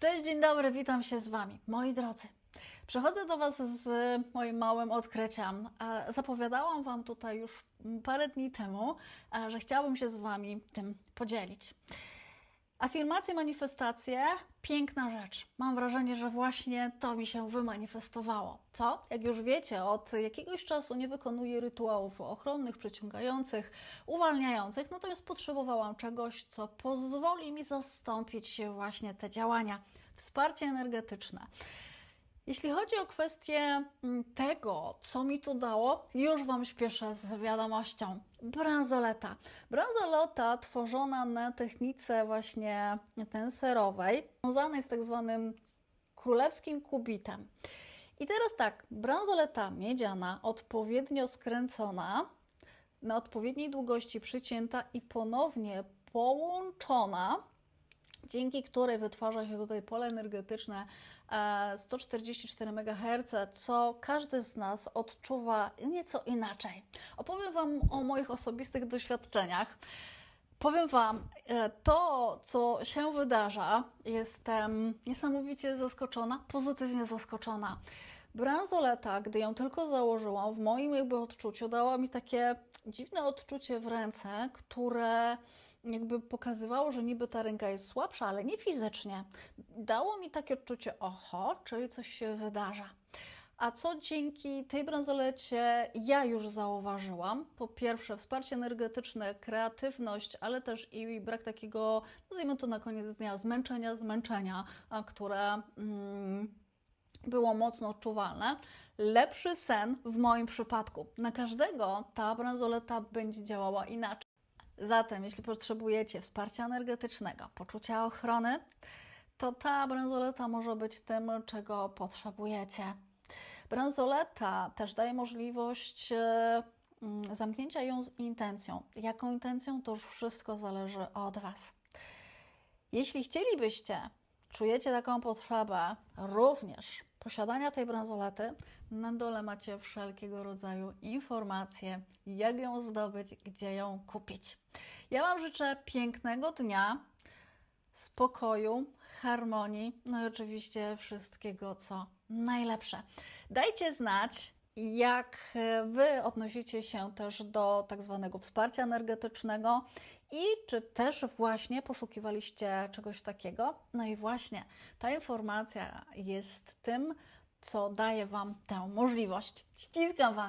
Cześć, dzień dobry, witam się z Wami, moi drodzy. Przechodzę do Was z moim małym odkryciem. E, Zapowiadałam Wam tutaj już parę dni temu, e, że chciałabym się z Wami tym podzielić. Afirmacje, manifestacje, piękna rzecz. Mam wrażenie, że właśnie to mi się wymanifestowało. Co? Jak już wiecie, od jakiegoś czasu nie wykonuję rytuałów ochronnych, przyciągających, uwalniających, natomiast potrzebowałam czegoś, co pozwoli mi zastąpić właśnie te działania. Wsparcie energetyczne. Jeśli chodzi o kwestię mm, tego, co mi to dało, już Wam śpieszę z wiadomością. Bransoleta. Bransoleta tworzona na technice właśnie tenserowej, związanej z tak zwanym królewskim kubitem. I teraz tak, bransoleta miedziana, odpowiednio skręcona, na odpowiedniej długości przycięta i ponownie połączona, dzięki której wytwarza się tutaj pole energetyczne e, 144 MHz, co każdy z nas odczuwa nieco inaczej. Opowiem Wam o moich osobistych doświadczeniach. Powiem Wam, e, to co się wydarza, jestem niesamowicie zaskoczona, pozytywnie zaskoczona. Bransoleta, gdy ją tylko założyłam, w moim jakby odczuciu dała mi takie dziwne odczucie w ręce, które jakby pokazywało, że niby ta ręka jest słabsza, ale nie fizycznie. Dało mi takie odczucie, oho, czyli coś się wydarza. A co dzięki tej bransolecie ja już zauważyłam? Po pierwsze, wsparcie energetyczne, kreatywność, ale też i brak takiego, nazwijmy to na koniec dnia, zmęczenia, zmęczenia, które mm, było mocno odczuwalne. Lepszy sen w moim przypadku. Na każdego ta bransoleta będzie działała inaczej. Zatem, jeśli potrzebujecie wsparcia energetycznego, poczucia ochrony, to ta bransoleta może być tym, czego potrzebujecie. Bransoleta też daje możliwość e, mm, zamknięcia ją z intencją. Jaką intencją, to już wszystko zależy od Was. Jeśli chcielibyście, czujecie taką potrzebę również posiadania tej bransolety, na dole macie wszelkiego rodzaju informacje, jak ją zdobyć, gdzie ją kupić. Ja Wam życzę pięknego dnia, spokoju, harmonii, no i oczywiście wszystkiego, co najlepsze. Dajcie znać, jak Wy odnosicie się też do tak zwanego wsparcia energetycznego i czy też właśnie poszukiwaliście czegoś takiego. No i właśnie ta informacja jest tym, co daje Wam tę możliwość. Ściskam Was.